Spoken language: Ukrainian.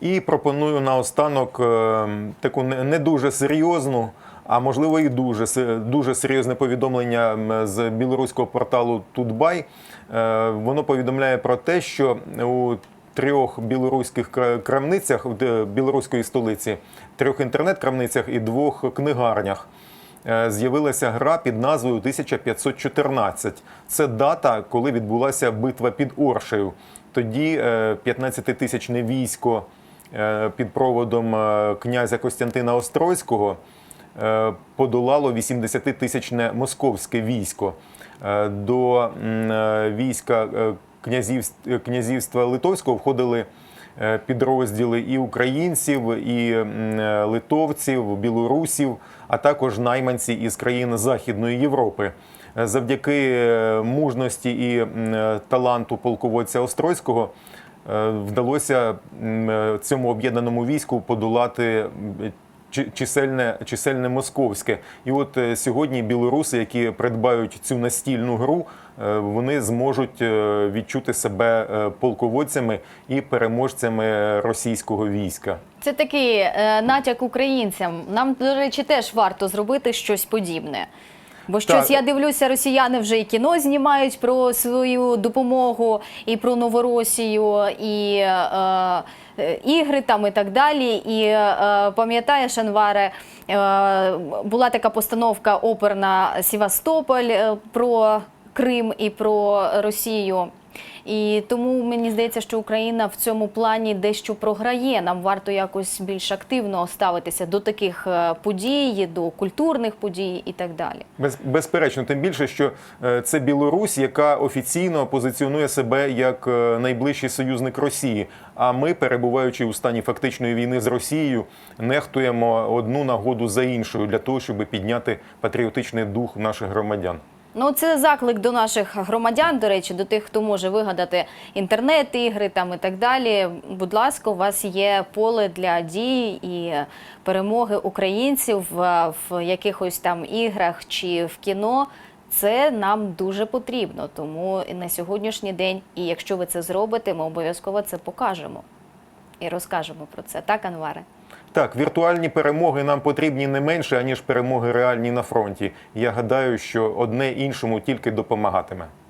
І пропоную наостанок е, таку не дуже серйозну, а можливо і дуже дуже серйозне повідомлення з білоруського порталу Тутбай. Е, Воно повідомляє про те, що у трьох білоруських крамницях в білоруської столиці, трьох інтернет-крамницях і двох книгарнях. е, З'явилася гра під назвою 1514. Це дата, коли відбулася битва під Оршею. Тоді 15-тисячне військо е, під проводом е, князя Костянтина Острозького е, подолало 80-тисячне московське військо. Е, До е, війська е, князівства Литовського входили е, підрозділи і українців, і е, литовців, білорусів, а також найманці із країн Західної Європи. Е, Завдяки е, мужності і е, таланту полководця Острозького е, вдалося е, цьому об'єднаному війську подолати чисельне, чисельне московське. І от е, сьогодні білоруси, які придбають цю настільну гру, е, вони зможуть е, відчути себе е, полководцями і переможцями російського війська. Це такий е, натяк українцям. Нам, до речі, теж варто зробити щось подібне. Бо щось Так. я дивлюся, росіяни вже і кіно знімають про свою допомогу, і про Новоросію, і е, е, ігри там і так далі. І е, пам'ятаєш, Анваре, е, була така постановка оперна Севастополь е, про Крим і про Росію. І тому мені здається, що Україна в цьому плані дещо програє. Нам варто якось більш активно ставитися до таких е, подій, до культурних подій і так далі. Без, безперечно, тим більше, що е, це Білорусь, яка офіційно позиціонує себе як е, найближчий союзник Росії. А ми, перебуваючи у стані фактичної війни з Росією, нехтуємо одну нагоду за іншою для того, щоб підняти патріотичний дух наших громадян. Ну, це заклик до наших громадян, до речі, до тих, хто може вигадати інтернет-ігри там і так далі. Будь ласка, у вас є поле для дій і перемоги українців в, в якихось там іграх чи в кіно. Це нам дуже потрібно. Тому на сьогоднішній день, і якщо ви це зробите, ми обов'язково це покажемо і розкажемо про це. Так, Анваре? Так, віртуальні перемоги нам потрібні не менше, аніж перемоги реальні на фронті. Я гадаю, що одне іншому тільки допомагатиме.